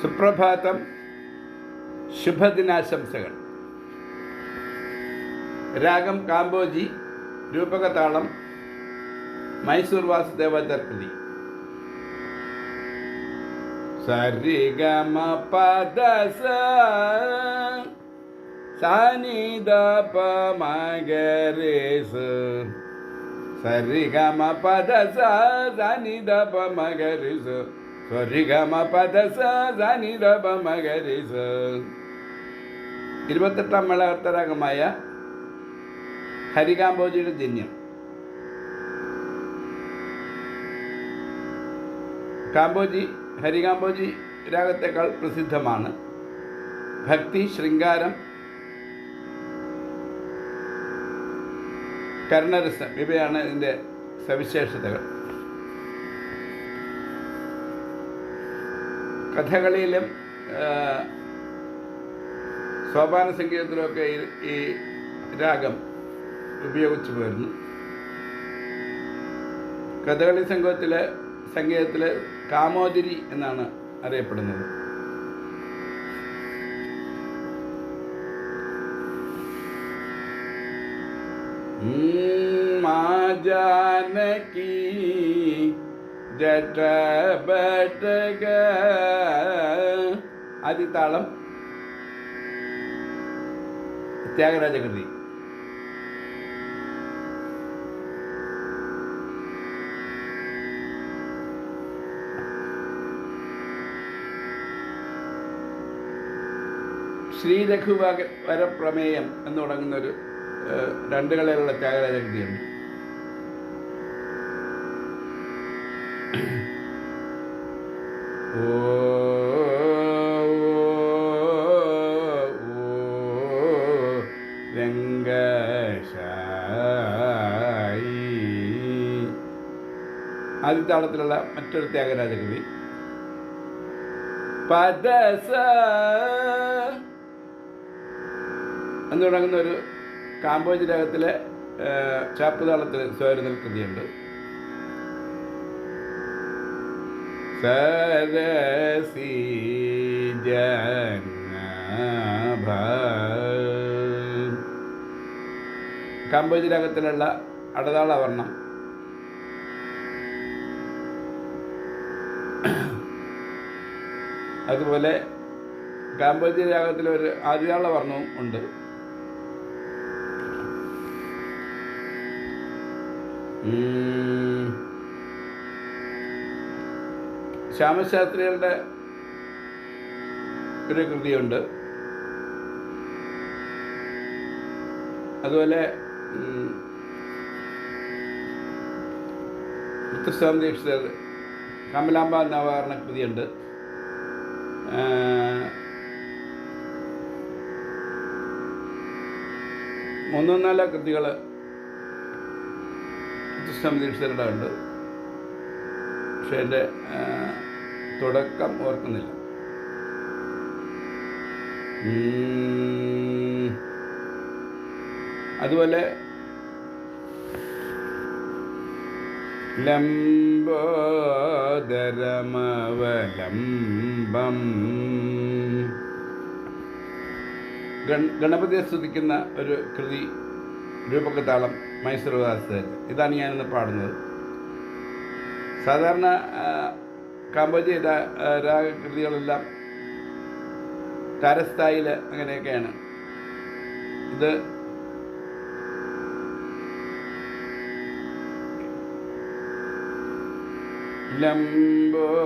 സുപ്രഭാതം ശുഭദിനാശംസകൾ രാഗം കാമ്പോജി രൂപകതാളം മൈസൂർ വാസുദേവതർപ്പതി സരിഗമ പദ സാനിദ പമഗരേസ് സരിഗമ പദ സാനിദ പമഗരേസ് ഇരുപത്തെട്ടാം മേളകർത്തരാഗമായ ഹരികാംബോജിയുടെ ജന്യം. കാമ്പോജി ഹരികാംബോജി രാഗത്തേക്കാൾ പ്രസിദ്ധമാണ്. ഭക്തി ശൃംഗാരം കർണരസം ഇവയാണ് ഇതിന്റെ സവിശേഷതകൾ. കഥകളിയിലും സോപാന സംഗീതത്തിലുമൊക്കെ ഈ രാഗം ഉപയോഗിച്ചു പോരുന്നു. കഥകളി സംഘത്തിലെ സംഗീതത്തിൽ കാമോദരി എന്നാണ് അറിയപ്പെടുന്നത്. മാ ജാനകി ജടബടക ആദ്യത്താളം ത്യാഗരാജകൃതി ശ്രീരഘുവരപ്രമേയം എന്ന് തുടങ്ങുന്ന ഒരു രണ്ട് കളയിലുള്ള ത്യാഗരാജ ആദ്യത്താളത്തിലുള്ള മറ്റൊരു ത്യാഗരാജ കൃതി പദസ എന്ന് തുടങ്ങുന്ന ഒരു കാമ്പോജി രാഗത്തിലെ ചാപ്പുതാളത്തിൽ സ്വരനിൽ കൃതിയുണ്ട്. സരസി ജനഭ. കാമ്പോജി രാഗത്തിലുള്ള അടതാള അതുപോലെ കാമ്പോജി രാഗത്തിൽ ഒരു ആദ്യാള വർണവും ഉണ്ട്. ശ്യാമശാസ്ത്രികളുടെ ഒരു കൃതിയുണ്ട്. അതുപോലെ മുത്തുസ്വാമി ദീക്ഷിതർ കമലാംബ നവാരണ കൃതിയുണ്ട്. മൂന്നോ നാലോ കൃതികൾ ദീക്ഷിതരുടെ ഉണ്ട് പക്ഷെ എന്റെ തുടക്കം ഓർക്കുന്നില്ല. അതുപോലെ ലംബോദരമവലംബം. ഗണപതിയെ സ്തുതിക്കുന്ന ഒരു കൃതി രൂപകതാളം മൈസൂർദാസ്. ഇതാണ് ഞാനിന്ന് പാടുന്നത്. സാധാരണ കാമ്പോജി രാഗകൃതികളെല്ലാം താരസ്ഥായിൽ അങ്ങനെയൊക്കെയാണ്. ഇത് ലംബോദരമവലംബം.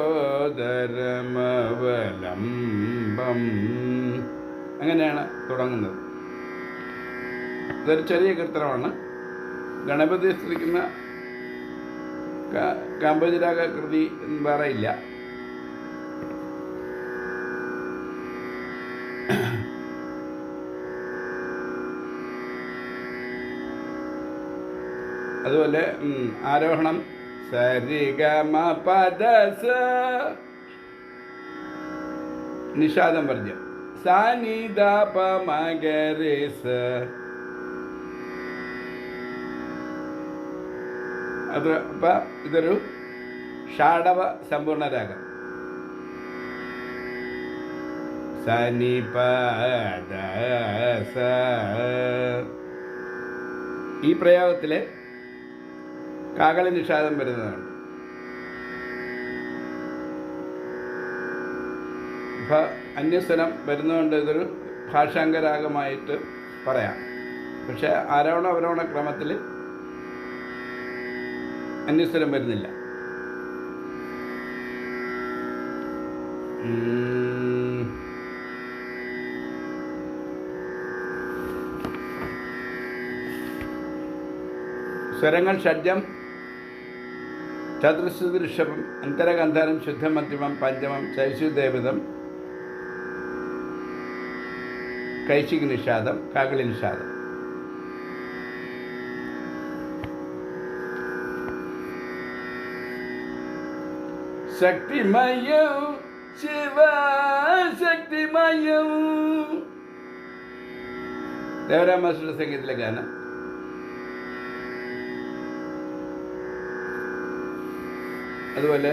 അങ്ങനെയാണ് തുടങ്ങുന്നത്. ഇതൊരു ചെറിയ കീർത്തനമാണ്. ഗണപതി സ്തുതിക്കുന്ന കാമ്പജരാഗ കൃതി വേറെ അതുപോലെ ആരോഹണം ಸರಿಗಮ ಪದಸ. ನಿಷಾದ ವರ್ಜ್ಯ ಸಾನಿದ ಪ ಮಗರೇಸ ಅದರ ಪ ಇದರು ಶಾಡವ ಸಂಪೂರ್ಣ ರಾಗ ಸನಿ ಪದ ಈ ಪ್ರಯೋಗದಲ್ಲೇ കാകളി നിഷാദം വരുന്നതാണ്. ഭ- അന്യസ്വരം വരുന്നതുകൊണ്ട് ഇതൊരു ഭാഷാംഗരാഗമായിട്ട് പറയാം. പക്ഷെ ആരോഹണ അവരോഹണ ക്രമത്തിൽ അന്യസ്വരം വരുന്നില്ല. സ്വരങ്ങൾ ഷഡ്ജം ചതുർശ്രുതി ഋഷഭം അന്തരഗന്ധാരം ശുദ്ധമധ്യമം പഞ്ചമം ചൈശുദേവിതം കൈശിക് നിഷാദം കാകളി നിഷാദം ശക്തിമയം ശിവശക്തിമയം ദേവരാമാസുര സംഗീതത്തിലെ ഗാനം അതുപോലെ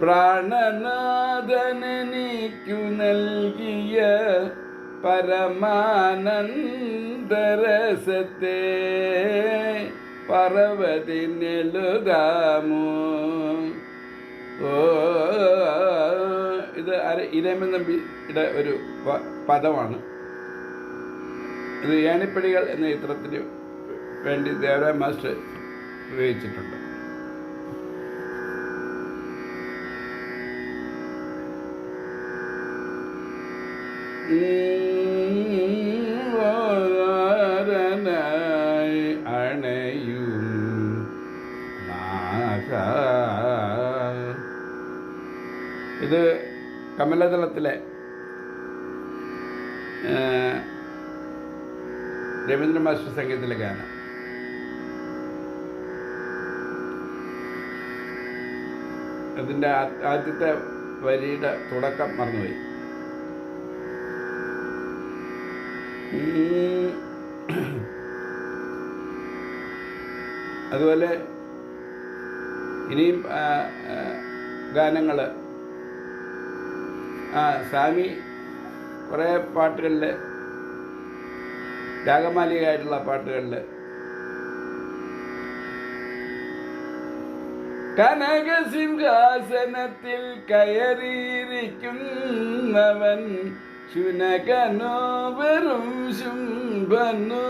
പ്രാണനാഥനീക്കു നൽകിയ പരമാനന്ദരസത്തെ പർവതിനെഴുതാമോ ഓ ഇത് ഇരമൻ നമ്പിയുടെ ഒരു പദമാണ്. ഇത് ഏണിപ്പടികൾ എന്ന ചിത്രത്തിന് വേണ്ടി ദേവരായ മാസ്റ്റർ ഉപയോഗിച്ചിട്ടുണ്ട് ഇത് കമലതലത്തിലെ രവീന്ദ്ര മാസ്റ്റർ സംഗീതത്തിലെ ഗാനം. അതിന്റെ ആദ്യത്തെ വരിയുടെ തുടക്കം മറന്നുപോയി. അതുപോലെ ഇനിയും ഗാനങ്ങൾ ആ സ്വാമി കുറേ പാട്ടുകളിൽ രാഗമാലികയായിട്ടുള്ള പാട്ടുകളിൽ കനകസിംഹാസനത്തിൽ കയറിയിരിക്കുന്നവൻ ശുനകനോ വെറും ശുംഭനോ.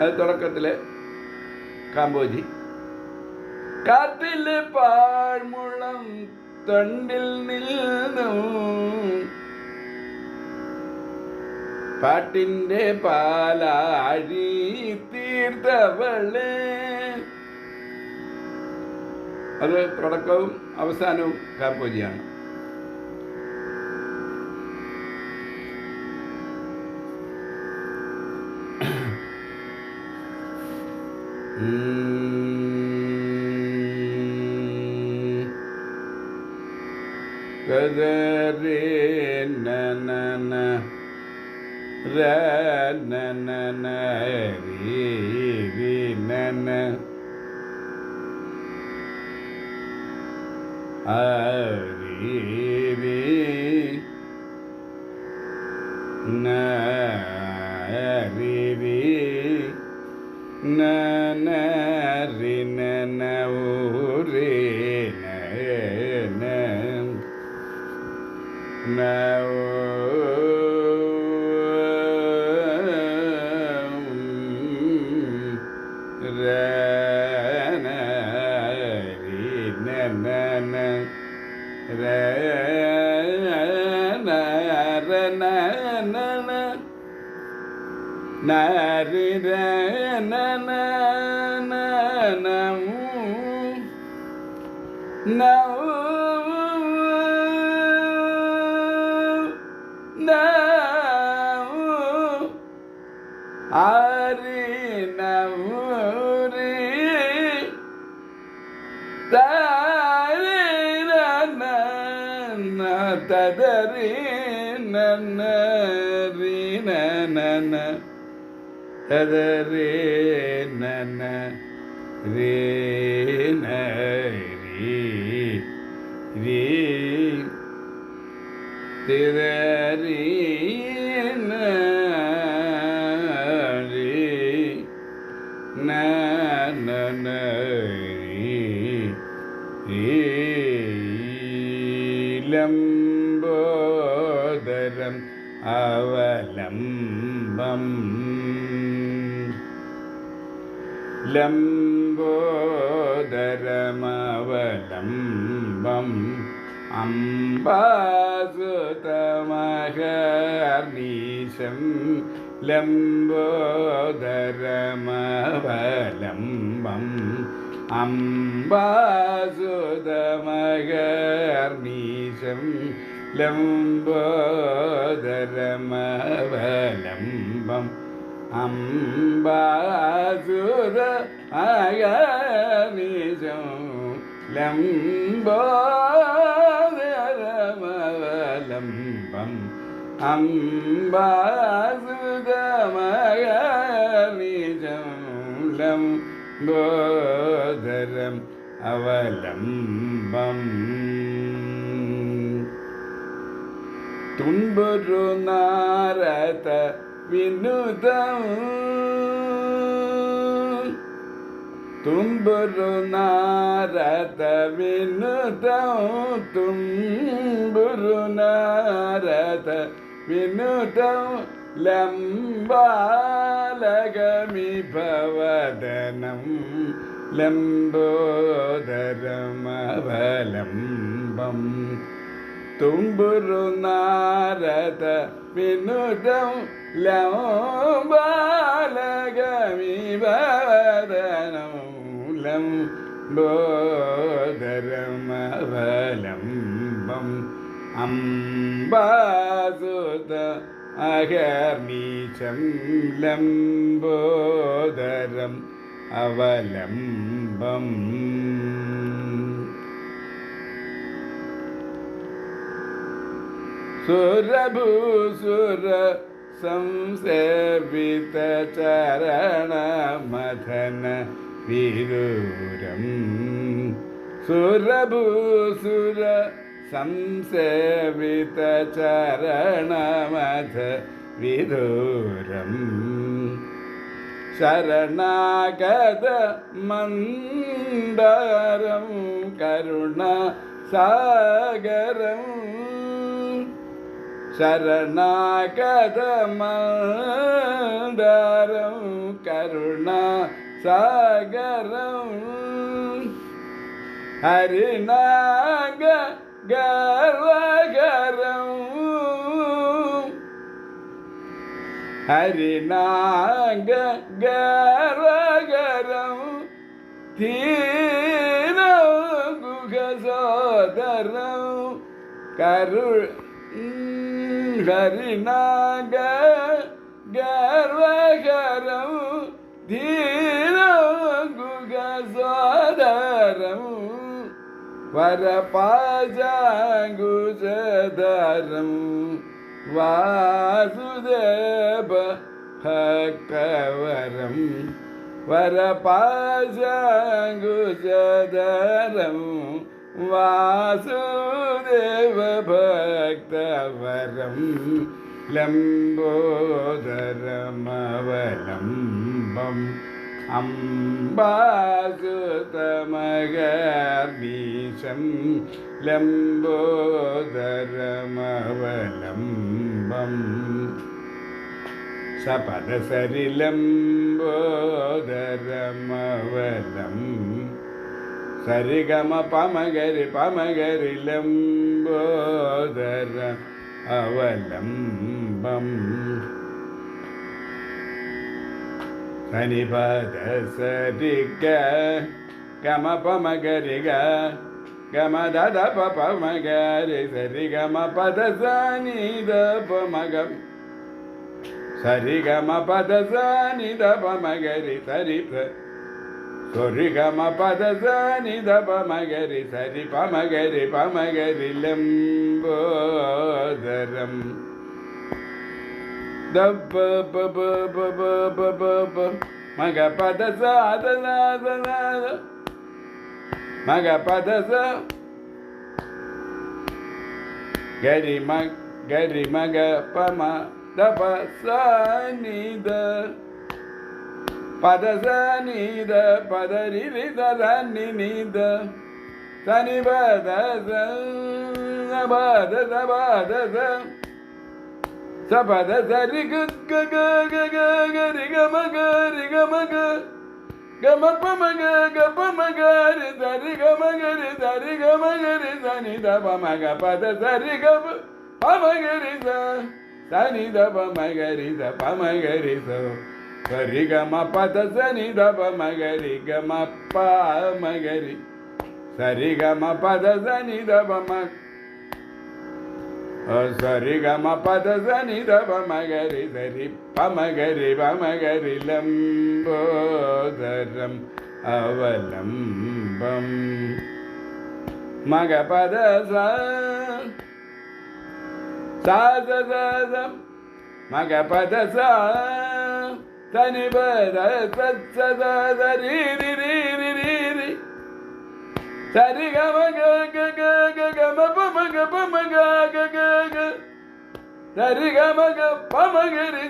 അത് തുടക്കത്തിലെ കാമ്പോജി. കാട്ടിലെ പാഴ്മുളം തൊണ്ടിൽ നിന്നു പാട്ടിന്റെ പാലാഴി തീർത്തവളെ. അത് തുടക്കവും അവസാനവും കാപ്പോജിയാണ് ಗಗರೆ ನನ ರ ನನ ರೀ ರಿ ನನ ಹರಿ ರಿ ನ ರಿ ರಿ ನ என்ன ನನ ತದರೇ ನನ ರೇ ನ ರೀ ತಿದರಿ ನ ರೀ ನ ನ ರೀ ലംബോദരം അവലം ലംബോദരമവലംബം അംബാസുതമഹർണീശം ലംബോദരമവലംബം അംബാസുതമഹർണീശം ലംബോദരമവലംബം അംബാസുര അഗനിജം ലംബോദരമവലംബം അംബാസുരമഗനിജം ലംബോദരം അവലംബം തുമ്പുരു നാരത വിനുദം തുമ്പുരു നാരത വിനുദം തുമ്പുരു നാരത ഭവദനം ലംബോദരമവലംബം. ತುಂಬುರು ನಾರದ ലം ബാലഗമി ಭವದನಂ ലംബോധരമവലംബം അംബാസുത അഹർണീശം ലംബോധരം അവലംബം സുരഭൂസുര സംസേവിത ചരണ മഥന വിദൂരം സുരഭൂസുര സംസേവിത ചരണമഥ വിദൂരം ശരണാഗത മന്ദരം കരുണ സാഗരം ശരണാഗതമന്ദരം കരുണ സാഗരം ഹരിനാഗ ഗർവകരം ഹരിനാഗ ഗർവകരം ധീര ഗുഹസോദരം ஹரிநாக கர்வகரம் தீரோகுகசோதரம் வரபாஜாங்குசதரம் வாசுதேவ பக்கவரம் வரபாஜாங்குசதரம் വാസുദേവഭക്തവരം ലംബോദരമവലംബം അംബാസുതമകർണീശം ലംബോദരമവലംബം സപദസരി ലംബോദരമവലംബം ಸರಿಗಮ ಪಮಗರಿ ಪಮಗರಿ ಲಂಬೋದರ ಅವಲಂಬಂ ಸನಿಪದ ಸರಿಗ ಗಮ ಪಮಗರಿಗ ಗಮ ದದ ಪಮಗರಿ ಸರಿಗಮ ಪದ ಸನಿದ ಪಮಗ ಸರಿಗಮ ಪದ ಸನಿದ ಪಮಗರಿ ಸರಿ குறிகம பத சனித பமகரி சரி பமகரி பமகரி லம்போதரம் மக பத சாத மக பத சரி மரி மக பம தப சனித பதச நீத பதரிரி தனி நீத தனி பதச பத சபத சபத சரி கரிகமக ரிகமக கமபமக கபமகரி சரி கமகரி சரி கமகரி சனி தபமக பத சரி கப பமகரி சனி தபமகரி ச பமகரி ச சரிகம பதச நிதப மகரி கம ப மகரி சரிகம பதச நிதப ம சரிகம பதச நிதப மகரி சரி ப மகரி ப மகரி லம்போதரம் அவலம்பம் மகபத சாதம் மகபத சா தனிபர தரி சரி கம கம பமக பமக சரி கம பமகரி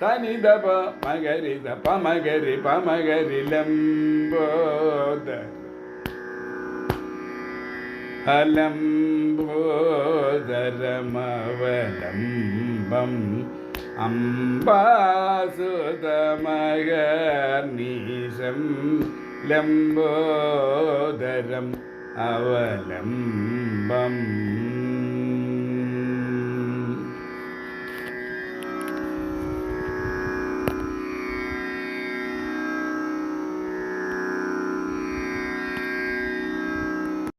தனி தப மகரி த பமகரி பமகரி லம்போத அலம்போதரமவலம்பம் പ പ മ ഗ രി സ സ നി ദ പ മ ഗ രി സ പ മ ഗ രി സ സ രി ഗ മ പ ദ സ നി ദ പ മ ഗ രി ഗ മ പ മ ഗ രി സ രി ഗ മ പ ദ സ നി ദ പ മ സരി ഗമ പദ സനി ദ പമഗരി സരി പമഗരി പമഗരി ലംബോദരം അവലംബം മഗ പദ സാദം മഗ പദ സനി പദ സരി രി രി രി രി രി സരി ഗമ ഗ ഗ ഗ ഗ ഗമ പമ ഗ പമ ഗ ഗ ഗ ഗ സരി ഗമ ഗ പമ ഗ രി സ സനി ദ പ മ ഗ രി സ പമ ഗ രി പമ ഗ രി ലംബോദ അലംബോദരമവലംബം അംബാസുതമഗർനീശം ലംബോദരം അവലംബം.